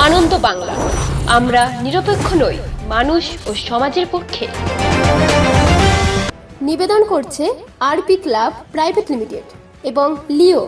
আনন্দ বাংলা। আমরা নিরপেক্ষ নই মানুষ ও সমাজের পক্ষে। নিবেদন করছে আরপি ক্লাব প্রাইভেট লিমিটেড এবং Leo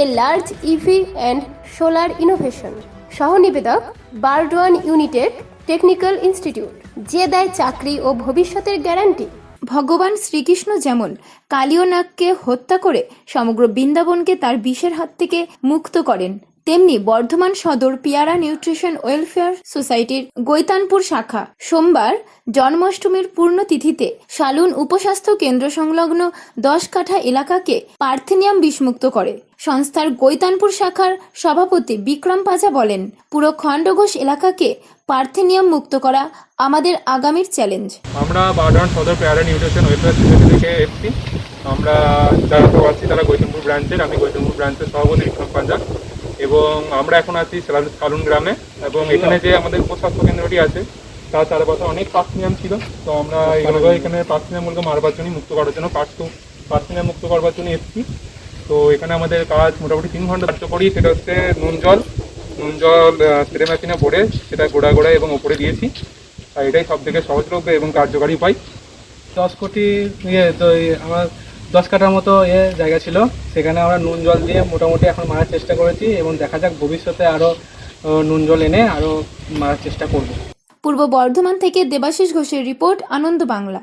a large EV and solar innovation. সহ নিবেদক বারডোয়ান ইউনিটেড টেকনিক্যাল ইনস্টিটিউট যে দেয় চাকরি ও ভবিষ্যতের গ্যারান্টি। ভগবান শ্রীকৃষ্ণ যেমন কালিয়নাগকে হত্যা করে সমগ্র বৃন্দাবনকে তার বিষের হাত থেকে মুক্ত করেন তেমনি বর্ধমান সদর পিয়ারা নিউট্রিশন ওয়েলফেয়ার সোসাইটির গৈতানপুর শাখা। সোমবার জন্মাষ্টমীর পূর্ণতিথিতে শালুন উপস্বাস্থ্য কেন্দ্র সংলগ্ন দশ কাঠা এলাকাকে পার্থেনিয়াম বিষমুক্ত করে। সংস্থার গৈতানপুর শাখার সভাপতি বিক্রম পাজা বলেন, পুরো খণ্ডঘোষ এলাকাকে পার্থেনিয়াম মুক্ত করা আমাদের আগামীর চ্যালেঞ্জ। আমরা বারডান সদর পেয়ারা নিউট্রিশন ওয়েলফেয়ার সোসাইটি থেকে এসেছি। আমরা যারা তো আছি তারা গৈতমপুর ব্রাঞ্চের, আমি গৈতমপুর ব্রাঞ্চের সভাপতি বিক্রম পাঞ্জা এবং আমরা এখন আছি কালুন গ্রামে। এবং এখানে যে আমাদের উপস্বাস্থ্য কেন্দ্রটি আছে, তার চারপাশে অনেক পার্সিনিয়াম ছিল। তো আমরা এগুলো এখানে পার্সিনিয়ামগুলোকে মারবার জন্য মুক্ত করার জন্য পার্স পার্সিনিয়াম মুক্ত করবার জন্য এসেছি। তো এখানে আমাদের কাজ মোটামুটি তিন ঘণ্টা কার্য করি। সেটা হচ্ছে নুন জল নুন জল স্প্রে মেশিনে ভরে সেটা গোড়া গোড়া এবং ওপরে দিয়েছি। আর এটাই সব থেকে সহজলভ্য এবং কার্যকারী উপায়। দশ কোটি ইয়ে তো আমার দশ কাঠার মতো এ জায়গা ছিল। সেখানে আমরা নুন জল দিয়ে মোটামুটি এখন মারার চেষ্টা করেছি এবং দেখা যাক ভবিষ্যতে আরও নুন জল এনে আরও মারার চেষ্টা করব। পূর্ব বর্ধমান থেকে দেবাশিস ঘোষের রিপোর্ট, আনন্দ বাংলা।